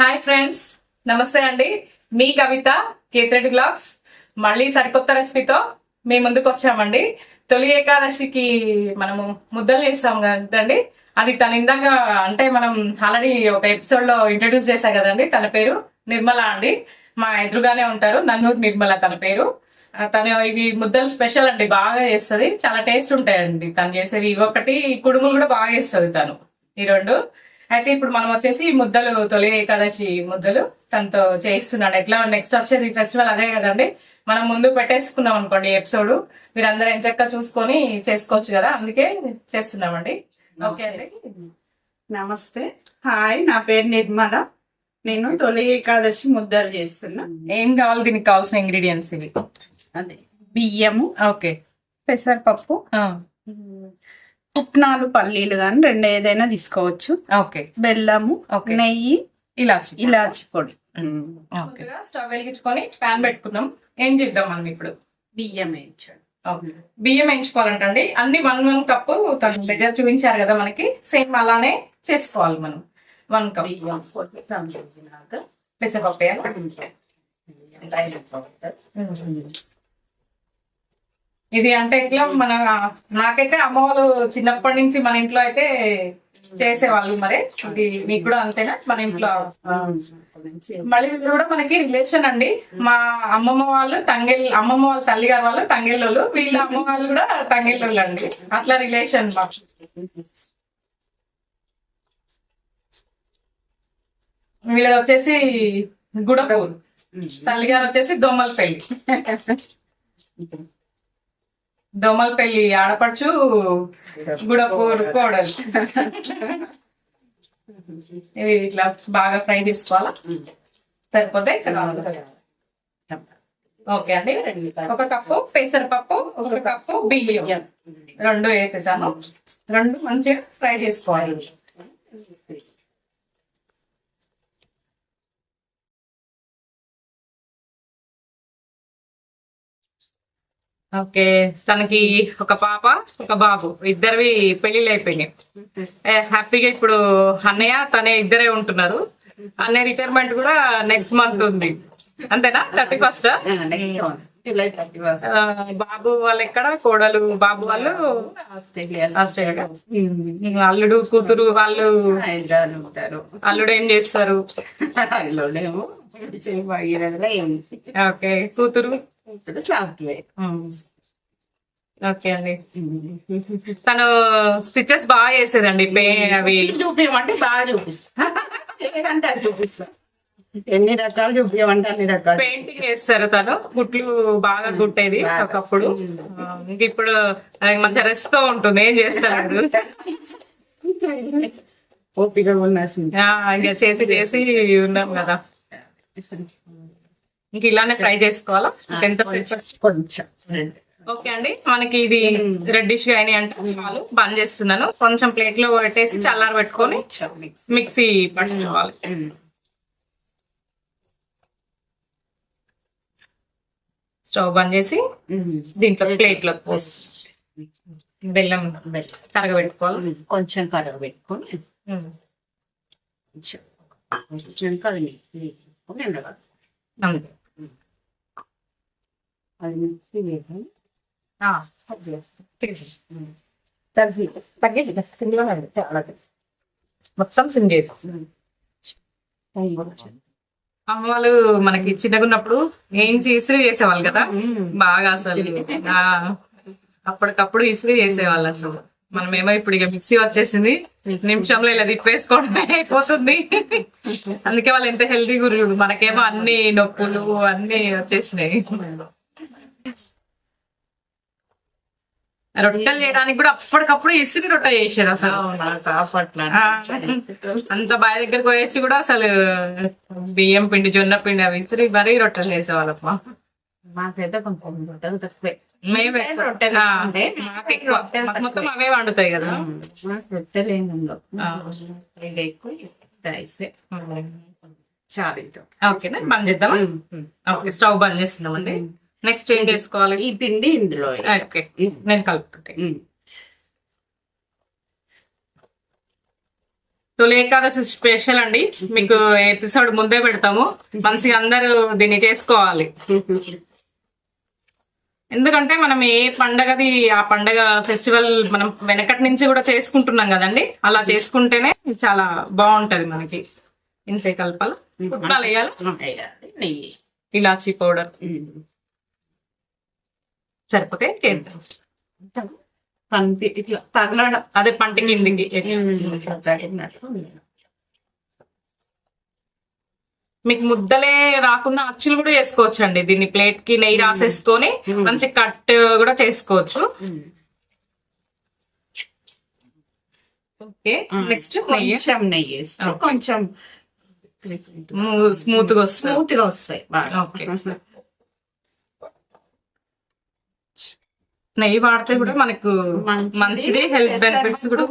Hi friends నమస్తే అండి. మీ కవిత కేత్రెడ్డి blogs మళ్ళీ సరికొత్త రెసిపీతో మీ ముందుకు వచ్చామండి. తొలి ఏకాదశికి మనము ముద్దలు చేస్తాం కదండి. అది తను ఇందాక అంటే మనం ఆల్రెడీ ఒక ఎపిసోడ్లో ఇంట్రడ్యూస్ చేశాం కదండి. తన పేరు నిర్మల అండి. మా ఎదురుగానే ఉంటారు నన్నూరు నిర్మల తన పేరు. తను ఇవి ముద్దలు స్పెషల్ అండి. బాగా చేస్తుంది. చాలా టేస్ట్ ఉంటాయండి. తను చేసేవి ఇవి ఒకటి కుడుములు కూడా బాగా చేస్తుంది తను. ఈ రెండు. అయితే ఇప్పుడు మనం వచ్చేసి ముద్దలు తొలి ఏకాదశి ముద్దలు తనతో చేయిస్తున్నాడు. ఎట్లా నెక్స్ట్ వచ్చేది ఫెస్టివల్ అదే కదండి. మనం ముందు పెట్టేసుకున్నాం అనుకోండి ఎపిసోడ్ మీరందరూ ఎంచక్క చూసుకొని చేసుకోవచ్చు కదా? అందుకే చేస్తున్నామండి. ఓకే అండి. నమస్తే. హాయ్ నా పేరు నిర్మల. నేను తొలి ఏకాదశి ముద్దలు చేస్తున్నా. ఏం కావాలి? దీనికి కావాల్సిన ఇంగ్రీడియంట్స్ ఇవి. అదే. బియ్యము. ఓకే పెసరపప్పు. పుట్నాలు పల్లీలు కానీ రెండు ఏదైనా తీసుకోవచ్చు. ఓకే. బెల్లము ఓకే. నెయ్యి ఇలాచి ఇలాచి పొడి. ఓకే. స్టవ్ వెలిగించుకొని ప్యాన్ పెట్టుకున్నాం ఏం చేద్దామండి ఇప్పుడు? బియ్యం వేయించాడు. బియ్యం ఎంచుకోవాలంటండి అన్ని వన్ వన్ కప్పు తన దగ్గర చూపించారు కదా మనకి. సేమ్ అలానే చేసుకోవాలి మనం. One cup. బియ్యం పెసరపప్పు? ఇది అంటే ఎట్లా మన నాకైతే అమ్మ వాళ్ళు చిన్నప్పటి నుంచి మన ఇంట్లో అయితే చేసేవాళ్ళు మరి. ఇది మీకు కూడా అంతేనా? మన ఇంట్లో. మళ్ళీ వీళ్ళు కూడా మనకి రిలేషన్ అండి. మా అమ్మమ్మ వాళ్ళు తంగెల్ అమ్మమ్మ వాళ్ళ తల్లి గారు వాళ్ళు తంగెళ్ళు వీళ్ళ అమ్మ వాళ్ళు కూడా తంగెళ్ళు అండి. అట్లా రిలేషన్ వీళ్ళది వచ్చేసి గుడపూర్. తల్లి గారు వచ్చేసి దోమలపల్లి దోమలపల్లి ఆడపడుచు గుడపూర్. కోడలు. ఇవి ఇట్లా బాగా ఫ్రై చేసుకోవాలా? సరిపోతే ఓకే అండి. ఒక కప్పు పెసరపప్పు ఒక కప్పు బియ్యం. రెండు వేసేసాను. రెండు మంచిగా ఫ్రై చేసుకోవాలి. ఓకే తనకి ఒక పాప ఒక బాబు ఇద్దరివి పెళ్ళిళ్ళు అయిపోయినాయి హ్యాపీగా ఇప్పుడు అన్నయ్య తనే ఇద్దరే ఉంటున్నారు. అన్నయ్య రిటైర్మెంట్ కూడా నెక్స్ట్ మంత్ ఉంది. అంతేనా? Thirty first? బాబు వాళ్ళు ఎక్కడ? కోడలు బాబు వాళ్ళు ఆస్ట్రేలియా అల్లుడు కూతురు వాళ్ళు ఉంటారు. అల్లుడు ఏం చేస్తారు? ఓకే కూతురు? ఇప్పుడు. ఓకే అండి. తను స్టిచెస్ బాగా చేసేదండి పే అవి. చూపించమంటే బాగా చూపిస్తా. చూపిస్తా. ఎన్ని రకాలు చూపించమంటే అన్ని రకాలు పెయింటింగ్ చేస్తారు తను. గుట్లు బాగా గుట్టేది ఒకప్పుడు. ఇంక ఇప్పుడు మంచిగా రెస్ట్తో ఉంటుంది ఏం చేస్తారు ఓపిక చేసి చేసి ఉన్నాం కదా. ఇంక ఇలానే ఫ్రై చేసుకోవాలా ఎంత కొంచెం ఓకే అండి మనకి ఇది రెడ్డిష్గా అయినాయి అంటే చాలు బంద్ చేస్తున్నాను కొంచెం ప్లేట్లో పెట్టేసి చల్లార పెట్టుకొని మిక్సీ పట్టుకోవాలి స్టవ్ బంద్ చేసి దీంట్లో ప్లేట్లో పోసి బెల్లం కరగబెట్టుకోవాలి కొంచెం కరగ పెట్టుకొని ఉమ్. కొంచెం. అంతే. అది మిక్సీ వేసి ఆ, తగ్గి తగ్గించి సిమ్లో పెడితే అలాగే. మొత్తం సిమ్ చేసి అమ్మ వాళ్ళు మనకి చిన్నగా ఉన్నప్పుడు ఏం ఇస్త్రీ చేసేవాళ్ళు కదా? బాగా అసలు అప్పటికప్పుడు ఇస్త్రీ చేసేవాళ్ళు అసలు. మనమేమో ఇప్పుడు ఇక మిక్సీ వచ్చేసింది. నిమిషంలో ఇలా తిప్పేసుకోవడమే అయిపోతుంది. అందుకే వాళ్ళు ఎంత హెల్తీ గురుడు మనకేమో అన్ని నొప్పులు అన్ని వచ్చేసినాయి. రొట్టెలు చేయడానికి కూడా అప్పటికప్పుడు ఇస్త్రీ రొట్టె చేసేది అసలు. అంత బావి దగ్గరకు పోయొచ్చి కూడా అసలు బియ్యం పిండి జొన్న పిండి అవి విసిరి మరీ రొట్టెలు చేసేవాళ్ళమ్మా. మాకైతే కొంచెం రొట్టెలు తక్కువే. మేమే రొట్టెలు మొత్తం అవే వండుతాయి కదా. రొట్టెలు ఏమి ఉండవు ఎక్కువ రైస్. చాలు. ఓకేనా? బంద్ చేద్దామా? ఓకే స్టవ్ బంద్ చేస్తున్నామండి. నెక్స్ట్ ఏం చేసుకోవాలి ఈ పిండి ఇందులో ఓకే. నేను కలుపుతుంటే ఉమ్. తొలి ఏకాదశి స్పెషల్ అండి. మీకు ఎపిసోడ్ ముందే పెడతాము. మంచిగా అందరూ దీన్ని చేసుకోవాలి. ఎందుకంటే మనం ఏ పండగది ఆ పండగ ఫెస్టివల్ మనం వెనకటి నుంచి కూడా చేసుకుంటున్నాం కదండి. అలా చేసుకుంటేనే చాలా బాగుంటది మనకి. ఇంతే కలపాలి. పుట్నాలు వేయాలి. ఇలాచీ పౌడర్. సరిపోతే పంపి ఇట్లా తగలడం. అదే పంట కిందికి. ఇట్లా తగిలినట్టు మీకు ముద్దలే రాకుండా అచ్చులు కూడా చేసుకోవచ్చు అండి దీన్ని ప్లేట్కి నెయ్యి రాసేసుకొని మంచి కట్ కూడా చేసుకోవచ్చు. ఓకే నెక్స్ట్ నెయ్యి. కొంచెం నెయ్యి కొంచెం స్మూత్గా స్మూత్గా వస్తాయి ఓకే. నెయ్యి వాడితే కూడా మనకు మంచిది. హెల్త్ బెనిఫిట్స్ కూడా.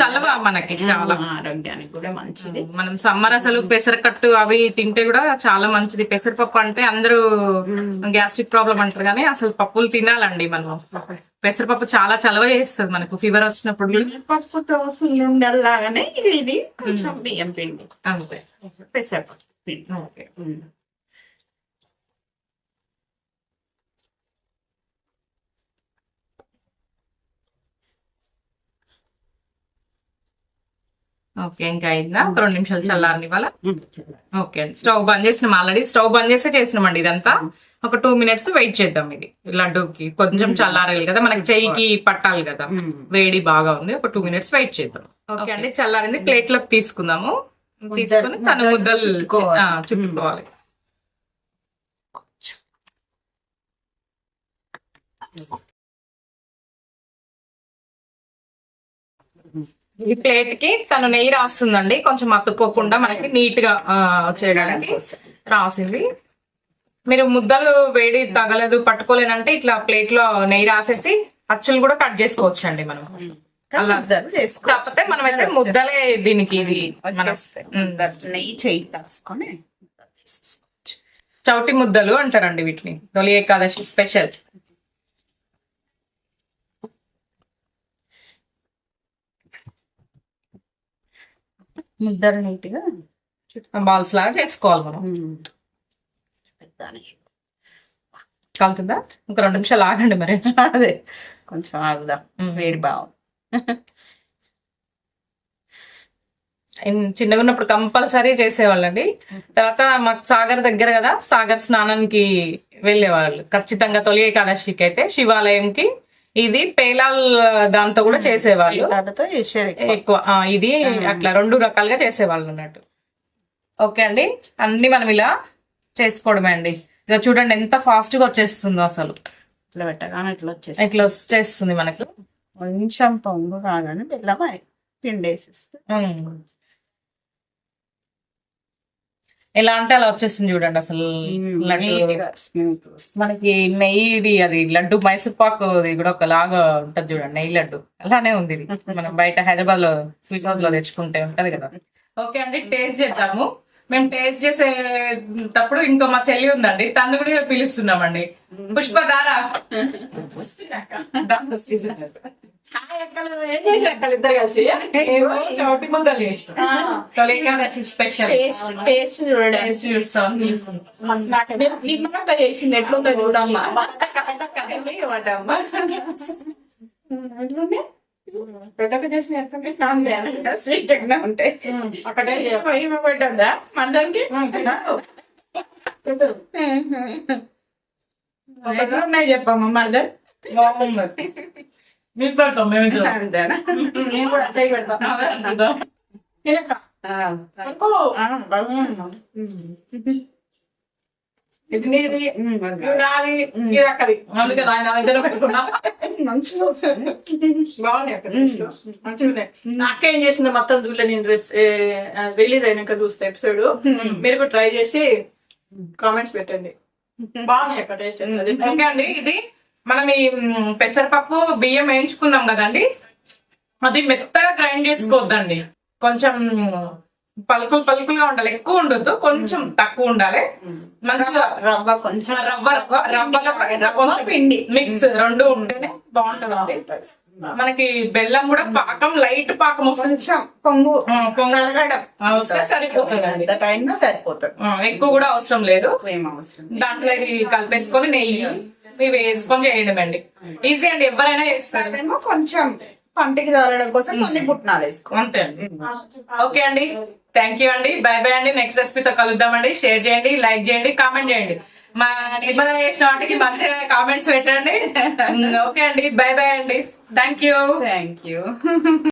చలవ మనకి చాలా. ఆరోగ్యానికి కూడా మంచిది. మనం సమ్మర్ అసలు పెసరకట్టు అవి తింటే కూడా చాలా మంచిది. పెసరపప్పు అంటే అందరూ గ్యాస్ట్రిక్ ప్రాబ్లం అంటారు కానీ అసలు పప్పులు తినాలండి మనం. పెసరపప్పు చాలా చలవ చేస్తుంది మనకు. ఫీవర్ వచ్చినప్పుడు పప్పుతో సున్నుండల్లాగానే ఇది కొంచెం బియ్యం పిండి. అంతే. పెసరపప్పు ఓకే. ఓకే ఇంకా అయిందా? ఒక రెండు నిమిషాలు చల్లారని ఇవాళ. ఓకే అండి స్టవ్ బంద్ చేసినాం ఆల్రెడీ. స్టవ్ బంద్ చేసే చేసినామండి ఇదంతా. ఒక టూ మినిట్స్ వెయిట్ చేద్దాం ఇది. లడ్డూకి కొంచెం చల్లారాలి కదా మనకి చెయ్యికి పట్టాలి కదా. వేడి బాగా ఉంది. ఒక టూ మినిట్స్ వెయిట్ చేద్దాం. ఓకే. అండి చల్లారింది. ప్లేట్లోకి తీసుకుందాము తీసుకొని తను ముద్దలు చుట్టుకోవాలి. చుట్టుకోవాలి. ఈ ప్లేట్కి తను నెయ్యి రాస్తుందండి. కొంచెం అతుక్కోకుండా మనకి నీట్గా చేయడానికి రాసింది. మీరు ముద్దలు వేడి తగలేదు పట్టుకోలేనంటే ఇట్లా ప్లేట్లో నెయ్యి రాసేసి అచ్చులు కూడా కట్ చేసుకోవచ్చు అండి మనం అలా కాకపోతే మనం అయితే ముద్దలే దీనికి ఇది మనం. నెయ్యి చేయి రాసుకొని. చౌటి ముద్దలు అంటారండి వీటిని. తొలి ఏకాదశి స్పెషల్. ముద్దలు నీట్గా బాల్స్ లాగా చేసుకోవాలి మనం. కలుతుందా? ఒక రెండు నిమిషాలు ఆగండి మరి. అదే కొంచెం ఆగుదాం. వేడి బాగుంది చిన్నగా ఉన్నప్పుడు కంపల్సరీ చేసేవాళ్ళండి. తర్వాత మాకు సాగర్ దగ్గర కదా సాగర్ స్నానానికి వెళ్ళేవాళ్ళు. ఖచ్చితంగా తొలి ఏకాదశికి అయితే శివాలయంకి ఇది పేలాల్ దాంతో కూడా చేసేవాళ్ళు. ఎక్కువ. ఇది అట్లా రెండు రకాలుగా చేసేవాళ్ళు అన్నట్టు. ఓకే అండి. అన్ని మనం ఇలా చేసుకోవడమే అండి. ఇక చూడండి ఎంత ఫాస్ట్గా వచ్చేస్తుందో అసలు. ఇట్లా పెట్టగానే ఇట్లా వచ్చేసి ఇట్లా వచ్చేస్తుంది మనకు. కొంచెం పొంగు కాగానే బెల్లం అయి- పిండి వేసేస్తే ఉమ్. ఎలా అంటే అలా వచ్చేస్తుంది చూడండి అసలు లడ్డు. మనకి నెయ్యి ఇది అది లడ్డు మైసూర్ పాక్ ఇది కూడా ఒక లాగా ఉంటది చూడండి నెయ్యి లడ్డు. అలానే ఉంది ఇది. మనం బయట హైదరాబాద్లో స్వీట్ హౌస్లో తెచ్చుకుంటే ఉంటది కదా. ఓకే అండి టేస్ట్ చేద్దాము. మేము టేస్ట్ చేసేటప్పుడు ఇంకో మా చెల్లి ఉందండి తను కూడా పిలుస్తున్నామండి. ఇద్దరు కలిసి? ఏమో చౌటి ముద్దలు చేసినాం. తొలి ఏకాదశి స్పెషల్ టేస్ట్ టేస్ట్ చూడండి. టేస్ట్ చూస్తాం. నిమ్మలంతా చేసింది. ఎట్లుందో చూడమ్మా. స్వీట్ ఉంటాయి. ఒకటే మందానికి? ఎట్లున్నాయి చెప్పమ్మా మర్దర్ బాగుంది. మీకు పెడతాం మేము. అంతేనా? నేను కూడా చేయి పెడతాం. ఇది. నీది. నాది. ఇది అక్కడి అందుకే దగ్గర పెట్టుకున్నా వస్తుంది. బాగున్నాయి అక్కడ. మంచిగా ఉన్నాయి. నా అక్క ఏం చేసిందో? మొత్తం చూడలే నేను రిలీజ్ అయినాక చూస్తే ఎపిసోడ్. మీరు కూడా ట్రై చేసి కామెంట్స్ పెట్టండి. బాగున్నాయి అక్కడ టేస్ట్. ఓకే అండి ఇది. మనం ఈ పెసరపప్పు బియ్యం వేయించుకున్నాం కదండి? అది మెత్తగా గ్రైండ్ చేసుకోవద్దండి. కొంచెం పలుకులు పలుకులుగా ఉండాలి. ఎక్కువ ఉండొద్దు కొంచెం తక్కువ ఉండాలి. మంచిగా రవ్వ కొంచెం రవ్వ రవ్వ పిండి. మిక్స్ రెండు ఉంటేనే బాగుంటదండి. మనకి బెల్లం కూడా పాకం లైట్ పాకం కొంచెం పొంగు ఆ, పొంగు. కలగడం. ఆ, వస్తే సరిపోతుందండి. అంత టైంలో సరిపోతుంది. ఎక్కువ కూడా అవసరం లేదు. దాంట్లో ఇది కలిపేసుకొని నెయ్యి ఇవి వేసుకొని చేయడం అండి ఈజీ అండి ఎవరైనా చేస్తారు. ఏమో కొంచెం పంటికి తగలడం కోసం కొన్ని పుట్నాలు వేసుకో అంతే అండి. ఓకే అండి థ్యాంక్ యూ అండి. బై బై అండి. నెక్స్ట్ రెసిపీతో కలుద్దామండి. షేర్ చేయండి లైక్ చేయండి కామెంట్ చేయండి. మా నిర్మల చేసిన వాటికి మంచిగా కామెంట్స్ పెట్టండి. ఓకే అండి. బై బై అండి. Thank you thank you